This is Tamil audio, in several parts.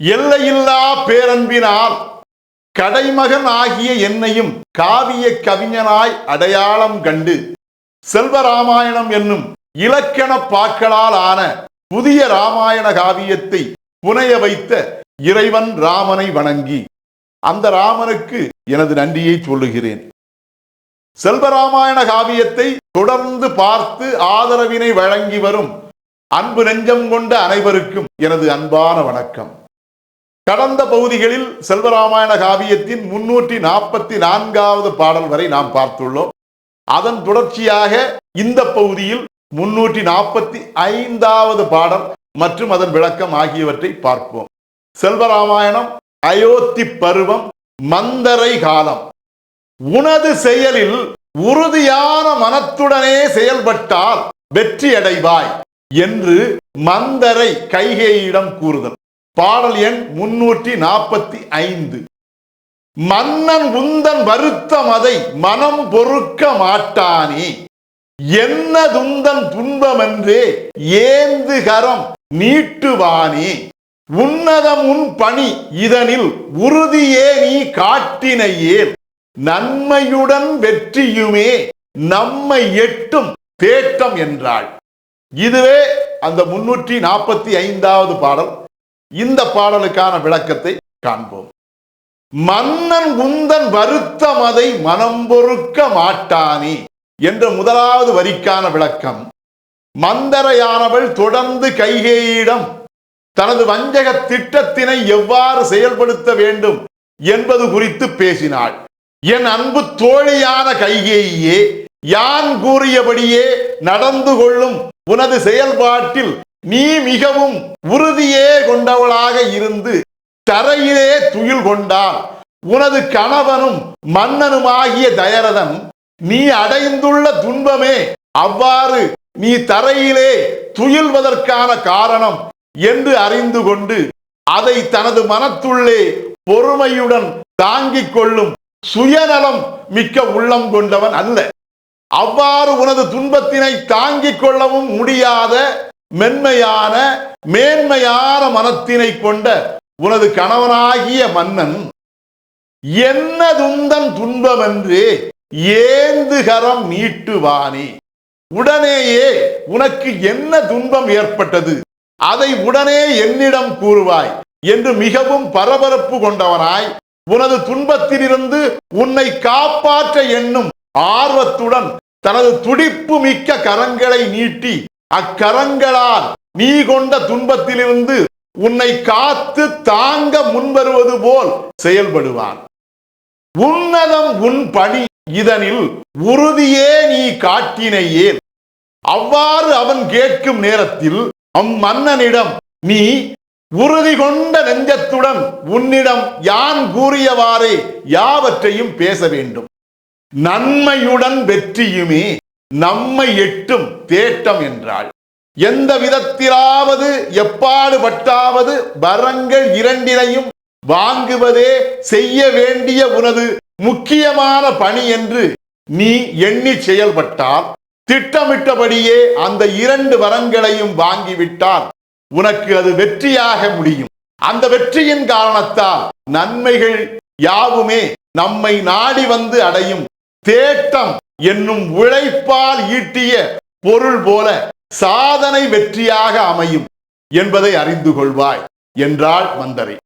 எல்லையில்லா பேரன்பினால் கடைமகன் ஆகிய என்னையும் காவிய கவிஞனாய் அடையாளம் கண்டு செல்வராமாயணம் என்னும் இலக்கண பாக்களால் ஆன புதிய ராமாயண காவியத்தை புனைய வைத்த இறைவன் ராமனை வணங்கி அந்த ராமனுக்கு எனது நன்றியை சொல்லுகிறேன். செல்வராமாயண காவியத்தை தொடர்ந்து பார்த்து ஆதரவினை வழங்கி வரும் அன்பு நெஞ்சம் கொண்ட அனைவருக்கும் எனது அன்பான வணக்கம். கடந்த பகுதிகளில் செல்வராமாயண காவியத்தின் முன்னூற்றி நாற்பத்தி நான்காவது பாடல் வரை நாம் பார்த்துள்ளோம். அதன் தொடர்ச்சியாக இந்த பகுதியில் முன்னூற்றி நாற்பத்தி ஐந்தாவது பாடல் மற்றும் அதன் விளக்கம் ஆகியவற்றை பார்ப்போம். செல்வராமாயணம் அயோத்தி பருவம் மந்தரை காலம். உனது செயலில் உறுதியான மனத்துடனே செயல்பட்டால் வெற்றி அடைவாய் என்று மந்தரை கைகேயிடம் கூறுதல். பாடல் எண் முன்னூற்றி நாற்பத்தி ஐந்து. மன்னன் உந்தன் வருத்தம் அதை மனம் பொறுக்க மாட்டானே. என்ன துந்தன் துன்பமென்றே ஏந்து கரம் நீட்டுவானே. உன்னதம் உன் பணி இதனில் உறுதியே நீ காட்டினையே. நன்மையுடன் வெற்றியுமே நம்மை எட்டும் தேட்டம் என்றாள். இதுவே அந்த முன்னூற்றி நாற்பத்தி ஐந்தாவது பாடல். இந்த பாடலுக்கான விளக்கத்தை காண்போம். மன்னன் உந்தன் வருத்தம் அதை மனம் பொறுக்க மாட்டானே என்ற முதலாவது வரிக்கான விளக்கம். மந்தரையானவள் தொடர்ந்து கைகேயிடம் தனது வஞ்சக திட்டத்தினை எவ்வாறு செயல்படுத்த வேண்டும் என்பது குறித்து பேசினாள். என் அன்பு தோழியான கைகேயே யான் கூறியபடியே நடந்து கொள்ளும் உனது செயல்பாட்டில் நீ மிகவும் உறுதியே கொண்டவளாக இருந்து தரையிலே துயில் கொண்டால் உனது கணவனும் மன்னனுமாகிய தயரதன் நீ அடைந்துள்ள துன்பமே அவ்வாறு நீ தரையிலே துயில்வதற்கான காரணம் என்று அறிந்து கொண்டு அதை தனது மனத்துள்ளே பொறுமையுடன் தாங்கிக் கொள்ளும் சுயநலம் மிக்க உள்ளம் கொண்டவன் அல்ல. அவ்வாறு உனது துன்பத்தினை தாங்கிக் கொள்ளவும் முடியாத மென்மையான மேன்மையான மனத்தினை கொண்ட உனது கணவனாகிய மன்னன் என்ன துந்தன் துன்பமென்று ஏந்துகரம் நீட்டுவானே உடனேயே உனக்கு என்ன துன்பம் ஏற்பட்டது? அதை உடனே என்னிடம் கூறுவாய் என்று மிகவும் பரபரப்பு கொண்டவனாய் உனது துன்பத்திலிருந்து உன்னை காப்பாற்ற எண்ணும் ஆர்வத்துடன் தனது துடிப்பு மிக்க கரங்களை நீட்டி அக்கரங்களால் நீ கொண்ட துன்பத்திலிருந்து உன்னை காத்து தாங்க முன்வருவது போல் செயல்படுவான். உன்னதம் உன் பணி இதனில் உறுதியே நீ காட்டினையே அவ்வாறு அவன் கேட்கும் நேரத்தில் அம்மன்னனிடம் நீ உறுதி கொண்ட நெஞ்சத்துடன் உன்னிடம் யான் கூறியவாறே யாவற்றையும் பேச வேண்டும். நன்மையுடன் வெற்றியுமே நம்மை எட்டும் தேட்டம் என்றால் எந்த விதத்திலாவது எப்பாடுபட்டாவது வரங்கள் இரண்டினையும் வாங்குவதே செய்ய வேண்டிய உனது முக்கியமான பணி என்று நீ எண்ணி செயல்பட்டால் திட்டமிட்டபடியே அந்த இரண்டு வரங்களையும் வாங்கிவிட்டால் உனக்கு அது வெற்றியாக முடியும். அந்த வெற்றியின் காரணத்தால் நன்மைகள் யாவுமே நம்மை நாடி வந்து அடையும் தேட்டம் என்னும் உழைப்பால் ஈட்டிய பொருள் போல சாதனை வெற்றியாக அமையும் என்பதை அறிந்து கொள்வாய் என்றாள் மந்தரை.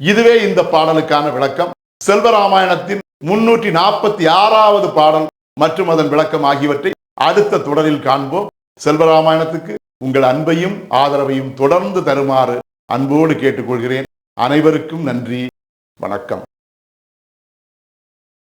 இதுவே இந்த பாடலுக்கான விளக்கம். செல்வராமாயணத்தின் முன்னூற்றி நாற்பத்தி ஆறாவது பாடல் மற்றும் அதன் விளக்கம் ஆகியவற்றை அடுத்த தொடரில் காண்போம். செல்வராமாயணத்துக்கு உங்கள் அன்பையும் ஆதரவையும் தொடர்ந்து தருமாறு அன்போடு கேட்டுக்கொள்கிறேன். அனைவருக்கும் நன்றி. வணக்கம்.